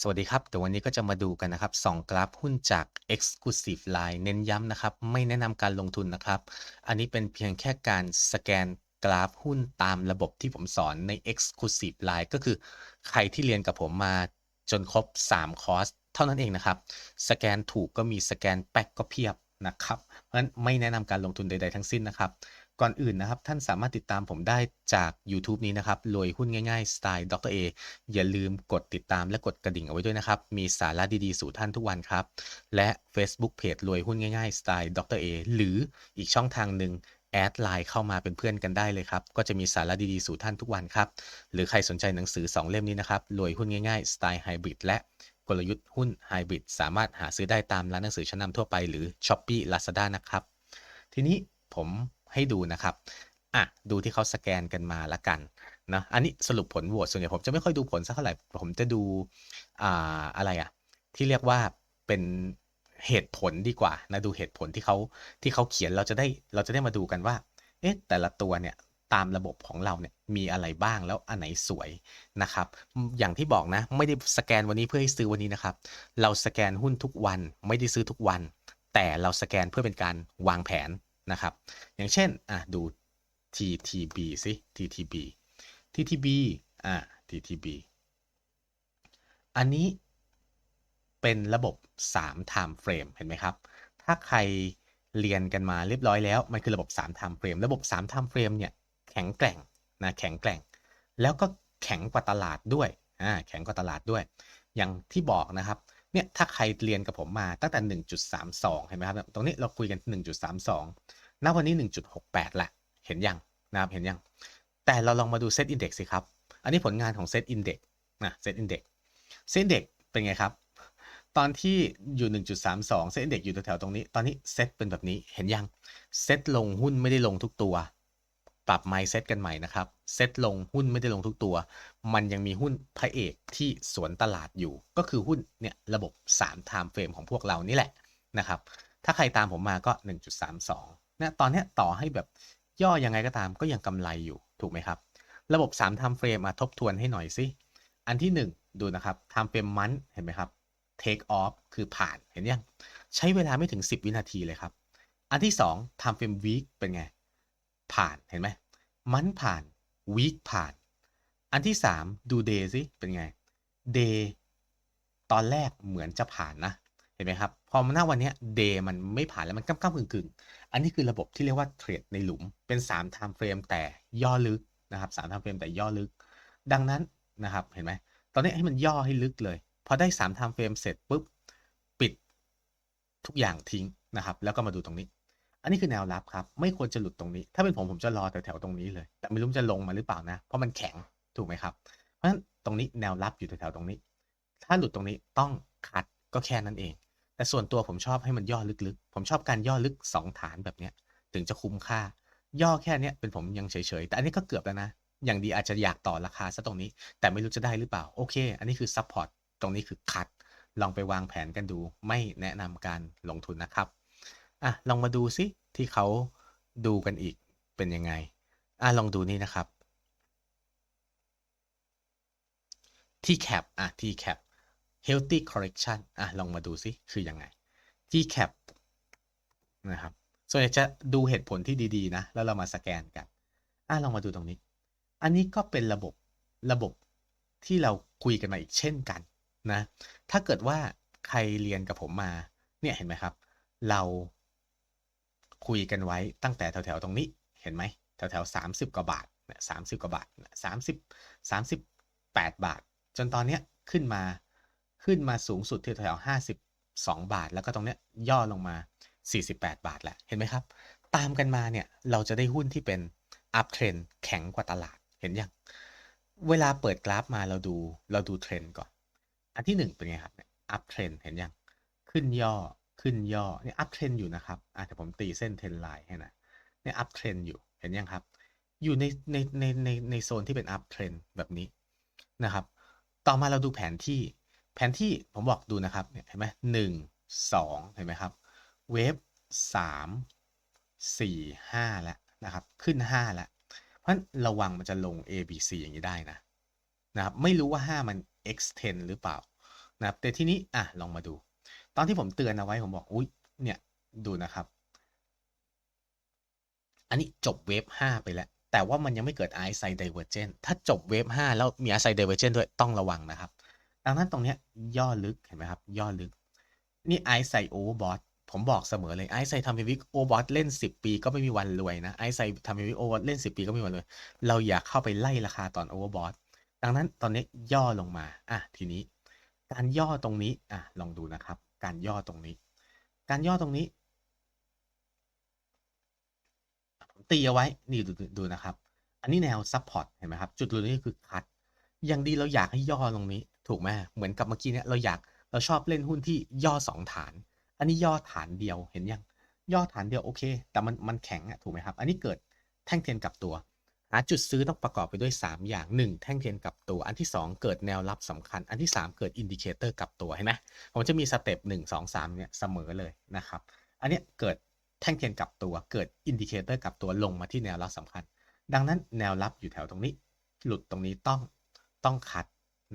สวัสดีครับเดี๋ยววันนี้ก็จะมาดูกันนะครับ2กราฟหุ้นจาก Exclusive Line เน้นย้ำนะครับ ไม่แนะนำการลงทุนนะครับ อันนี้เป็นเพียงแค่การสแกนกราฟหุ้นตามระบบที่ผมสอนใน Exclusive Line ก็คือใครที่เรียนกับผมมาจนครบ 3 คอร์ส เท่านั้นเองนะครับ สแกนถูกก็มีสแกนแป๊กก็เพียบนะครับ เพราะฉะนั้นไม่แนะนำการลงทุนใด ๆ ทั้งสิ้นนะครับ ก่อนอื่นนะครับ ท่านสามารถติดตามผมได้จาก YouTube นี้นะครับรวยหุ้นง่ายๆ สไตล์ดรเออย่าลืมกดติดตามและกดกระดิ่งเอาไว้ด้วยนะครับ มีสาระดีๆ สู่ท่านทุกวันครับ และ Facebook เพจรวยหุ้นง่ายๆ สไตล์ดรเอหรืออีกช่องทางหนึ่งแอดไลน์เข้ามาเป็นเพื่อนกันได้เลยครับ ก็จะมีสาระดีๆ สู่ท่านทุกวันครับ หรือใครสนใจหนังสือ 2 เล่มนี้นะครับรวยหุ้นง่ายๆ สไตล์ไฮบริดและกลยุทธ์หุ้นไฮบริดสามารถหาซื้อได้ตามร้านหนังสือชั้นนำทั่วไปหรือ s h อ p e e Lazada นะครับ ทีนี้ผม ให้ดูนะครับอะดูที่เขาสแกนกันมาละกันนะอันนี้สรุปผลโหวตส่วนใหญ่ผมจะไม่ค่อยดูผลสักเท่าไหร่ ผมจะดูอ่าอะไรอะที่เรียกว่าเป็นเหตุผลดีกว่านะดูเหตุผลที่เขาที่เขาเขียนเราจะได้เราจะได้มาดูกันว่าเอ๊ะแต่ละตัวเนี่ยตามระบบของเราเนี่ยมีอะไรบ้างแล้วอันไหนสวยนะครับ อย่างที่บอกนะ ไม่ได้สแกนวันนี้เพื่อให้ซื้อวันนี้นะครับ เราสแกนหุ้นทุกวันไม่ได้ซื้อทุกวัน แต่เราสแกนเพื่อเป็นการวางแผน นะครับ อย่างเช่นอะดู TTB สิ TTB TTB อ่า TTB อันนี้เป็นระบบ 3 time frame เห็นไหมครับ ถ้าใครเรียนกันมาเรียบร้อยแล้ว มันคือระบบ 3 time frame ระบบ 3 time frame เนี่ยแข็งแกร่งนะแข็งแกร่ง แล้วก็แข็งกว่าตลาดด้วยอ่าแข็งกว่าตลาดด้วย อย่างที่บอกนะครับ เนี่ยถ้าใครเรียนกับผมมาตั้งแต่ 1.32 เห็นไหมครับตรงนี้เราคุยกัน 1.32 ณวันนี้ 1.68 ละ เห็นยังนะครับเห็นยัง แต่เราลองมาดูเซตอินเด็กซ์สิครับ อันนี้ผลงานของเซตอินเด็กซ์นะเซตอินเด็กซ์เซตอินเด็กซ์เป็นไงครับ ตอนที่อยู่ 1.32 เซตอินเด็กซ์อยู่แถวๆตรงนี้ ตอนนี้เซตเป็นแบบนี้เห็นยัง เซตลงหุ้นไม่ได้ลงทุกตัว ปรับไมซ์เซตกันใหม่นะครับ เซตลงหุ้นไม่ได้ลงทุกตัว มันยังมีหุ้นพระเอกที่สวนตลาดอยู่ ก็คือหุ้นเนี่ยระบบ 3 time frame ของพวกเรานี่แหละนะครับ ถ้าใครตามผมมาก็ 1.32นะตอนนี้ต่อให้แบบย่อยังไงก็ตามก็ยังกำไรอยู่ถูกไหมครับ ระบบ 3 time frame มาทบทวนให้หน่อยสิ อันที่ 1 ดูนะครับ time frame month เห็นไหมครับ take off คือผ่านเห็นยัง ใช้เวลาไม่ถึง 10 วินาทีเลยครับ อันที่ 2 time frame week เป็นไง ผ่านเห็นไหมมันผ่าน week ผ่าน อันที่ 3 ดู day สิเป็นไง day ตอนแรกเหมือนจะผ่านนะ เห็นไหมครับ พอมาหน้าวันนี้ day มันไม่ผ่านแล้วมันก้ำก้ำกึ่งกึ่งอันนี้คือระบบที่เรียกว่าเทรดในหลุมเป็น 3 time frame แต่ย่อลึกนะครับ3 time frame แต่ย่อลึก ดังนั้นนะครับเห็นไหมตอนนี้ให้มันย่อให้ลึกเลย พอได้3 time frame เสร็จปุ๊บปิดทุกอย่างทิ้งนะครับ แล้วก็มาดูตรงนี้ อันนี้คือแนวรับครับ ไม่ควรจะหลุดตรงนี้ ถ้าเป็นผมผมจะรอแถวๆตรงนี้เลย แต่ไม่รู้จะลงมาหรือเปล่านะ เพราะมันแข็งถูกไหมครับ เพราะฉะนั้นตรงนี้แนวรับอยู่แถวๆตรงนี้ ถ้าหลุดตรงนี้ต้องคัดก็แค่นั้นเอง แต่ส่วนตัวผมชอบให้มันย่อลึกๆ ผมชอบการย่อลึก 2 ฐานแบบเนี้ยถึงจะคุ้มค่า ย่อแค่เนี้ยเป็นผมยังเฉยๆ แต่อันนี้ก็เกือบแล้วนะ อย่างดีอาจจะอยากต่อราคาซะตรงนี้ แต่ไม่รู้จะได้หรือเปล่า โอเค อันนี้คือซัพพอร์ต ตรงนี้คือคัด ลองไปวางแผนกันดู ไม่แนะนำการลงทุนนะครับ อะลองมาดูซิที่เขาดูกันอีกเป็นยังไงอะลองดูนี่นะครับ ที่แคปอะที่แคป healthy correction อะลองมาดูซิคือยังไงที่แคปนะครับส่วนใหญ่จะดูเหตุผลที่ดีๆนะ แล้วเรามาสแกนกันอะลองมาดูตรงนี้ อันนี้ก็เป็นระบบระบบที่เราคุยกันมาอีกเช่นกันนะ ถ้าเกิดว่าใครเรียนกับผมมา เนี่ยเห็นไหมครับ เรา คุยกันไว้ตั้งแต่แถวๆตรงนี้เห็นไหมแถวๆสามสิบกว่าบาทสามสิบกว่าบาทสามสิบสามสิบแปดบาท จนตอนเนี้ยขึ้นมาขึ้นมาสูงสุดที่แถวห้าสิบสองบาท แล้วก็ตรงเนี้ยย่อลงมา48บแปดบาทแหละเห็นไหมครับ ตามกันมาเนี่ยเราจะได้หุ้นที่เป็น up trend แข็งกว่าตลาดเห็นยังเวลาเปิดกราฟมาเราดูเราดูเทรนด์ก่อน อันที่หนึ่งเป็นไงครับเนี่ย up trend เห็นยังขึ้นย่อ ขึ้นย่อเนี่ย up trend อยู่นะครับอะแต่ผมตีเส้นเทรนไลน์ให้นะเนี่ย up trend อยู่เห็นยังครับ อยู่ในในในในในโซนที่เป็น up trend แบบนี้นะครับ ต่อมาเราดูแผนที่แผนที่ผมบอกดูนะครับเนี่ยเห็นไหมหนึ่งสองเห็นไหมครับเวฟสามสี่ห้าแล้วนะครับ ขึ้นห้าแล้วเพราะฉะนั้นระวังมันจะลง A B C อย่างนี้ได้นะนะครับ ไม่รู้ว่า 5 มัน extend หรือเปล่านะครับแต่ที่นี้อะลองมาดู ตอนที่ผมเตือนเอาไว้ผมบอกอุ้ยเนี่ยดูนะครับ อันนี้จบเวฟ5ไปแล้ว แต่ว่ามันยังไม่เกิด i อ i d divergent ถ้าจบเวฟ5แล้วมี i อ i d divergent ด้วยต้องระวังนะครับ ดังนั้นตรงเนี้ยย่อลึกเห็นไหมครับ ย่อลึก นี่ i อ i overbought ผมบอกเสมอเลย i อ i ทำเฮวิกโอเวอร์บอทเล่น 10 ปีก็ไม่มีวันรวยนะ i อ i ทำเฮวิกโอเวอร์เล่น 10 ปีก็ไม่มีวันรวยเราอย่าเข้าไปไล่ราคาตอนโอเวอร์บอทดังนั้นตอนนี้ย่อลงมาอะทีนี้ การย่อตรงนี้อะลองดูนะครับ การย่อตรงนี้ การย่อตรงนี้ผมตีเอาไว้นี่ดูดูนะครับ อันนี้แนวซับพอร์ตเห็นไหมครับ จุดตรงนี้คือคัดอย่างดีเราอยากให้ย่อตรงนี้ ถูกไหมเหมือนกับเมื่อกี้เนี่ยเราอยากเราชอบเล่นหุ้นที่ย่อสองฐาน อันนี้ย่อฐานเดียวเห็นยังย่อฐานเดียวโอเค แต่มันมันแข็งอะถูกไหมครับ อันนี้เกิดแท่งเทียนกลับตัว หาจุดซื้อต้องประกอบไปด้วย 3 อย่าง 1 แท่งเทียนกลับตัว อันที่ 2 เกิดแนวรับสำคัญ อันที่ 3 เกิดอินดิเคเตอร์กลับตัวเห็นไหมผมจะมีสเต็ป1 2 3เนี่ยเสมอเลยนะครับ อันนี้เกิดแท่งเทียนกลับตัว เกิดอินดิเคเตอร์กลับตัวลงมาที่แนวรับสำคัญ ดังนั้นแนวรับอยู่แถวตรงนี้ หลุดตรงนี้ต้องต้องคัด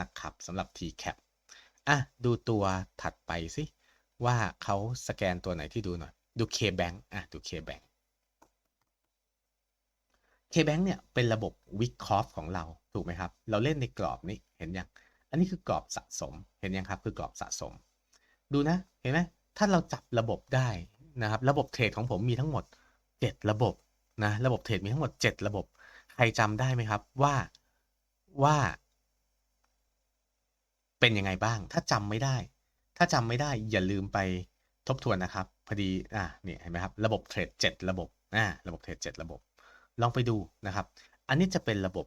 นะครับสำหรับ TCAP อะดูตัวถัดไปสิว่าเขาสแกนตัวไหนที่ดูหน่อย ดู KBank อะดู KBank KBank เนี่ยเป็นระบบวิเคราะห์ของเราถูกไหมครับ เราเล่นในกรอบนี้เห็นยัง อันนี้คือกรอบสะสมเห็นยังครับ คือกรอบสะสม ดูนะเห็นไหมถ้าเราจับระบบได้นะครับ ระบบเทรดของผมมีทั้งหมด 7 ระบบนะระบบเทรดมีทั้งหมด 7 ระบบ ใครจำได้ไหมครับว่าว่า เป็นยังไงบ้าง ถ้าจำไม่ได้ ถ้าจำไม่ได้อย่าลืมไปทบทวนนะครับ พอดีอ่าเนี่ยเห็นไหมครับ ระบบเทรด7ระบบอ่าระบบเทรด7ระบบ ลองไปดูนะครับ อันนี้จะเป็นระบบ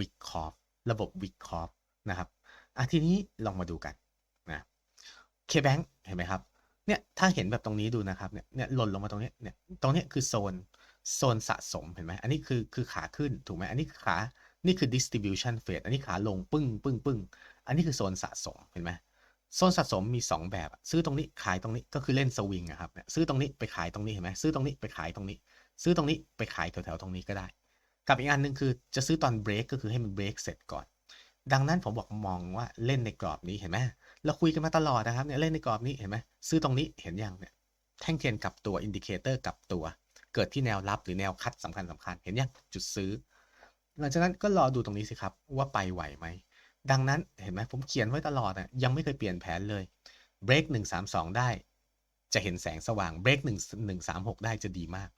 วิเคราะห์ระบบวิเคราะห์นะครับอะทีนี้ลองมาดูกันนะ KBank เห็นไหมครับเนี่ยถ้าเห็นแบบตรงนี้ดูนะครับเนี่ยเนี่ยหล่นลงมาตรงนี้เนี่ยตรงนี้คือโซนโซนสะสมเห็นไหมอันนี้คือคือขาขึ้นถูกไหมอันนี้ขา นี่คือ distribution phase อันนี้ขาลงปึ้งปึ้งปึ้งอันนี้คือโซนสะสมเห็นไหมโซนสะสมมี 2 แบบ ซื้อตรงนี้ขายตรงนี้ก็คือเล่นสวิงอะครับซื้อตรงนี้ไปขายตรงนี้เห็นไหมซื้อตรงนี้ไปขายตรงนี้ ซื้อตรงนี้ไปขายแถวๆตรงนี้ก็ได้ กับอีกอันหนึ่งคือจะซื้อตอนเบรกก็คือให้มันเบรกเสร็จก่อน ดังนั้นผมบอกมองว่าเล่นในกรอบนี้เห็นไหมเราคุยกันมาตลอดนะครับเนี่ยเล่นในกรอบนี้เห็นไหมซื้อตรงนี้เห็นยังเนี่ยแท่งเทียนกับตัวอินดิเคเตอร์กับตัว เกิดที่แนวรับหรือแนวคัดสำคัญสำคัญเห็นยังจุดซื้อ หลังจากนั้นก็รอดูตรงนี้สิครับว่าไปไหวไหมดังนั้นเห็นไหมผมเขียนไว้ตลอดอะยังไม่เคยเปลี่ยนแผนเลยเบรกหนึ่งสามสองได้ จะเห็นแสงสว่างเบรกหนึ่งหนึ่งสามหกได้จะดีมาก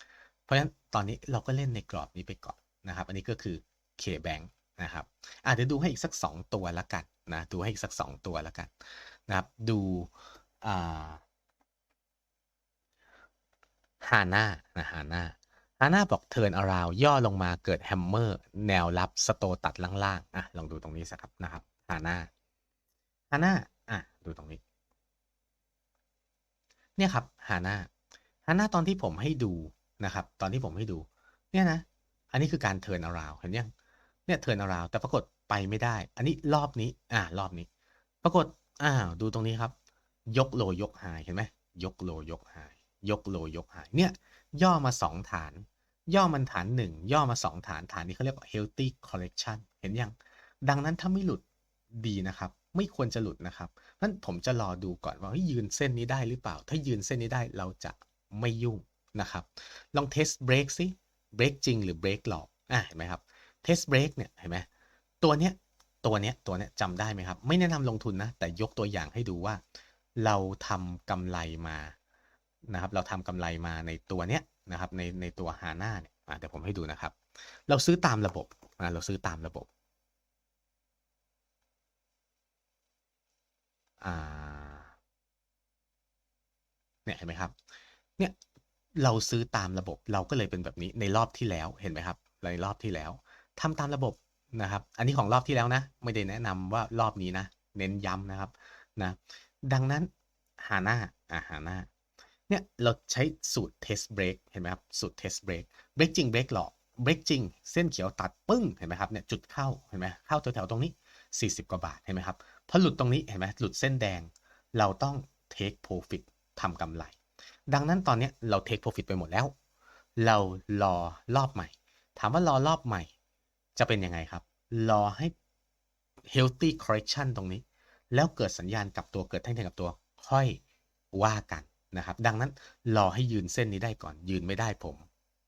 เพราะฉะนั้นตอนนี้เราก็เล่นในกรอบนี้ไปก่อนนะครับ อันนี้ก็คือ K-Bank นะครับอะเดี๋ยวดูให้อีกสัก 2 ตัวละกันนะดูให้อีกสัก 2 ตัวละกันนะครับดูอ่าฮาน่านะฮาน่าฮาน่าบอกเทิร์นอาราวย่อลงมาเกิดแฮมเมอร์แนวรับสโตตัดล่างๆอะลองดูตรงนี้สักครับนะครับฮาน่าฮาน่าอะดูตรงนี้ เนี่ยครับฮาน่าฮาน่าตอนที่ผมให้ดู นะครับ ตอนที่ผมให้ดู เนี่ยนะ อันนี้คือการเทิร์นอาราวเห็นยัง เนี่ยเทิร์นอาราวแต่ปรากฏไปไม่ได้ อันนี้รอบนี้ อ่า รอบนี้ ปรากฏ อ้าว ดูตรงนี้ครับ ยกโลยกไฮเห็นไหม ยกโลยกไฮยยกโลยกไฮเนี่ย ย่อมา 2 ฐาน ย่อมันฐาน 1 ย่อมา 2 ฐาน ฐานนี้เขาเรียกว่า healthy correction เห็นยัง ดังนั้นถ้าไม่หลุดดีนะครับ ไม่ควรจะหลุดนะครับนั้นผมจะรอดูก่อนว่ายืนเส้นนี้ได้หรือเปล่า ถ้ายืนเส้นนี้ได้เราจะไม่ยุ่ง นะครับ ลองเทสเบรกซิเบรกจริงหรือเบรกหลอกอะเห็นไหมครับเทสเบรกเนี่ยเห็นไหมตัวเนี้ยตัวเนี้ยตัวเนี้ยจำได้ไหมครับ ไม่แนะนำลงทุนนะ แต่ยกตัวอย่างให้ดูว่า เราทำกำไรมานะครับ เราทำกำไรมาในตัวเนี้ยนะครับในในตัวฮาน่าเนี่ยอะเดี๋ยวผมให้ดูนะครับ เราซื้อตามระบบอะเราซื้อตามระบบอ่าเนี่ยเห็นไหมครับ เนี่ย เราซื้อตามระบบเราก็เลยเป็นแบบนี้ในรอบที่แล้วเห็นไหมครับ ในรอบที่แล้วทำตามระบบนะครับ อันนี้ของรอบที่แล้วนะ ไม่ได้แนะนำว่ารอบนี้นะ เน้นย้ำนะครับนะดังนั้นหาหน้าอ่าหาหน้าเนี่ยเราใช้สูตร test break เห็นไหมครับ สูตร test break break จริง break หลอก break จริง เส้นเขียวตัดปึ้งเห็นไหมครับเนี่ยจุดเข้าเห็นไหมเข้าแถวๆตรงนี้ 40 กว่าบาทเห็นไหมครับพอหลุดตรงนี้เห็นไหมหลุดเส้นแดง เราต้อง take profit ทำกำไร ดังนั้นตอนนี้เรา take profit ไปหมดแล้ว เรารอรอบใหม่ ถามว่ารอรอบใหม่ จะเป็นยังไงครับ รอให้ healthy correction ตรงนี้ แล้วเกิดสัญญาณกลับตัวเกิดแท่งเทียนกับตัวค่อยว่ากันนะครับ ดังนั้นรอให้ยืนเส้นนี้ได้ก่อน ยืนไม่ได้ผม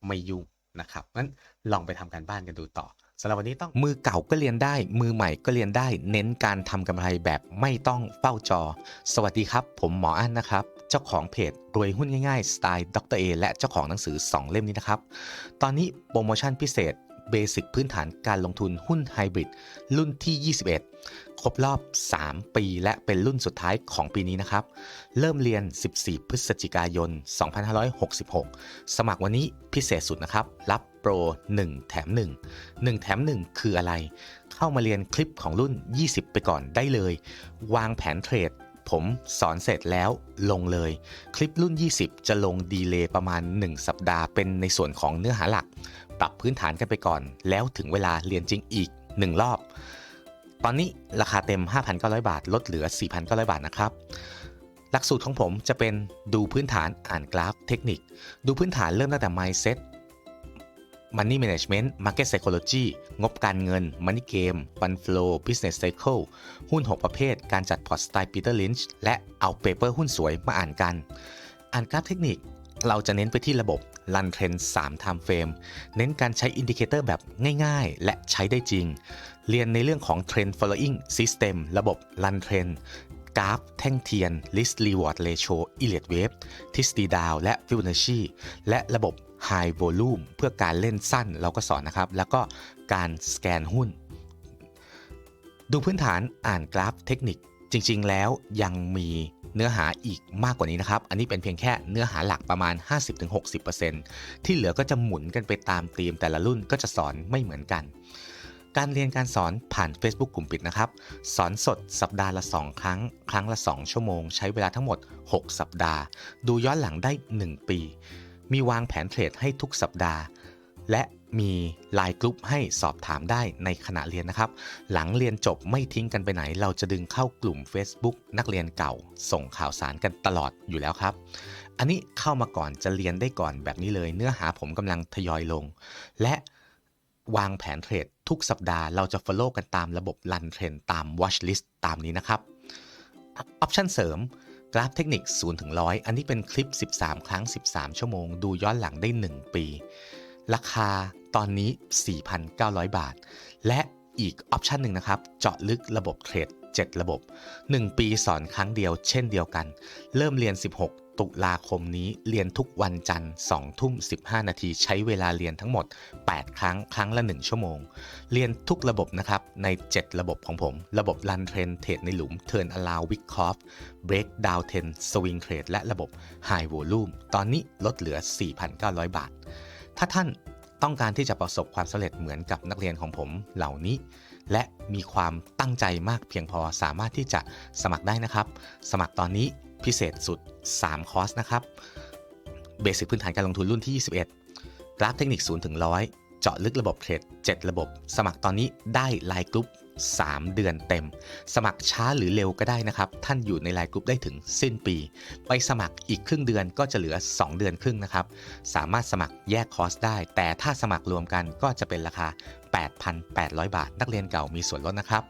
ไม่ยุ่งนะครับงั้นลองไปทำการบ้านกันดูต่อสำหรับวันนี้ต้องมือเก่าก็เรียนได้ มือใหม่ก็เรียนได้ เน้นการทำกำไรแบบไม่ต้องเฝ้าจอ สวัสดีครับ ผมหมออั้นนะครับ เจ้าของเพจรวยหุ้นง่ายๆสไตล์ดรเอและเจ้าของหนังสือ 2 เล่มนี้นะครับ ตอนนี้โปรโมชั่นพิเศษเบสิกพื้นฐานการลงทุนหุ้นไฮบริดรุ่นที่ 21 ครบรอบ 3 ปีและเป็นรุ่นสุดท้ายของปีนี้นะครับ เริ่มเรียน 14 พฤศจิกายน 2566 สมัครวันนี้พิเศษสุดนะครับ รับโปร 1 แถม 1 1 แถม 1 คืออะไร เข้ามาเรียนคลิปของรุ่น 20 ไปก่อนได้เลย วางแผนเทรด ผมสอนเสร็จแล้วลงเลย คลิปรุ่น 20 จะลงดีเลย์ประมาณ 1 สัปดาห์เป็นในส่วนของเนื้อหาหลัก ปรับพื้นฐานกันไปก่อน แล้วถึงเวลาเรียนจริงอีก 1 รอบ ตอนนี้ราคาเต็ม 5,900 บาท ลดเหลือ 4,900 บาทนะครับหลักสูตรของผมจะเป็นดูพื้นฐานอ่านกราฟเทคนิค ดูพื้นฐานเริ่มตั้งแต่ mindset Money Management Market Psychology งบการเงิน Money Game Fund Flow Business Cycle หุ้น 6 ประเภท การจัดพอร์ตสไตล์ Peter Lynch และเอาเปเปอร์หุ้นสวยมาอ่านกัน อ่านกราฟเทคนิคเราจะเน้นไปที่ระบบ Run Trend 3 Time Frame เน้นการใช้อินดิเคเตอร์แบบง่ายๆ และใช้ได้จริง เรียนในเรื่องของ Trend Following System ระบบ Run Trend กราฟ แท่งเทียน List Reward Ratio Elliott Wave ทฤษฎีดาว และ Fibonacci และระบบ High Volume เพื่อการเล่นสั้นเราก็สอนนะครับ แล้วก็การสแกนหุ้น ดูพื้นฐานอ่านกราฟเทคนิคจริง ๆ แล้วยังมีเนื้อหาอีกมากกว่านี้นะครับ อันนี้เป็นเพียงแค่เนื้อหาหลักประมาณ 50-60%ที่เหลือก็จะหมุนกันไปตามธีมแต่ละรุ่นก็จะสอนไม่เหมือนกัน การเรียนการสอนผ่าน Facebook กลุ่มปิดนะครับ สอนสดสัปดาห์ละ 2 ครั้ง ครั้งละ 2 ชั่วโมง ใช้เวลาทั้งหมด 6 สัปดาห์ ดูย้อนหลังได้ 1 ปี มีวางแผนเทรดให้ทุกสัปดาห์ และมีไลน์กลุ่มให้สอบถามได้ในขณะเรียนนะครับ หลังเรียนจบไม่ทิ้งกันไปไหน เราจะดึงเข้ากลุ่ม Facebook นักเรียนเก่า ส่งข่าวสารกันตลอดอยู่แล้วครับ อันนี้เข้ามาก่อนจะเรียนได้ก่อนแบบนี้เลย เนื้อหาผมกำลังทยอยลง และวางแผนเทรดทุกสัปดาห์เราจะ follow กันตามระบบ Run Trend ตาม Watch List ตามนี้นะครับออปชันเสริม กราฟเทคนิค0ถึง100 อันนี้เป็นคลิป 13 ครั้ง 13 ชั่วโมง ดูย้อนหลังได้ 1 ปี ราคาตอนนี้ 4,900 บาท และอีกออปชันหนึ่งนะครับ เจาะลึกระบบเทรด 7 ระบบ 1 ปีสอนครั้งเดียวเช่นเดียวกัน เริ่มเรียน 16 ตุลาคมนี้เรียนทุกวันจันทร์2ทุ่ม 15 นาทีใช้เวลาเรียนทั้งหมด 8 ครั้งครั้งละ 1 ชั่วโมง เรียนทุกระบบนะครับใน 7 ระบบของผม ระบบ Run Trend เทรดในหลุม Turn Allow Wick Off Break Down Trend Swing Trade และระบบ High Volume ตอนนี้ลดเหลือ 4,900 บาท ถ้าท่าน ต้องการที่จะประสบความสำเร็จเหมือนกับนักเรียนของผมเหล่านี้ และมีความตั้งใจมากเพียงพอสามารถที่จะสมัครได้นะครับ สมัครตอนนี้พิเศษสุด 3 คอร์สนะครับเบสิกพื้นฐานการลงทุนรุ่นที่ 21 กราฟเทคนิค0ถึง100 เจาะลึกระบบเทรด7ระบบ สมัครตอนนี้ได้ไลน์กรุ๊ป 3 เดือนเต็ม สมัครช้าหรือเร็วก็ได้นะครับ ท่านอยู่ในไลน์กรุ๊ปได้ถึงสิ้นปี ไปสมัครอีกครึ่งเดือนก็จะเหลือ 2 เดือนครึ่งนะครับ สามารถสมัครแยกคอร์สได้ แต่ถ้าสมัครรวมกันก็จะเป็นราคา 8,800 บาท นักเรียนเก่ามีส่วนลดนะครับ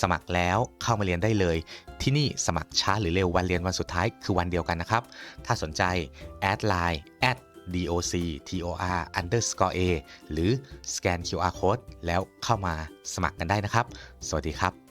สมัครแล้วเข้ามาเรียนได้เลย ที่นี่สมัครช้าหรือเร็ววันเรียนวันสุดท้ายคือวันเดียวกันนะครับ ถ้าสนใจแอดไลน์ at doc tor underscore a หรือสแกน QR code แล้วเข้ามาสมัครกันได้นะครับ สวัสดีครับ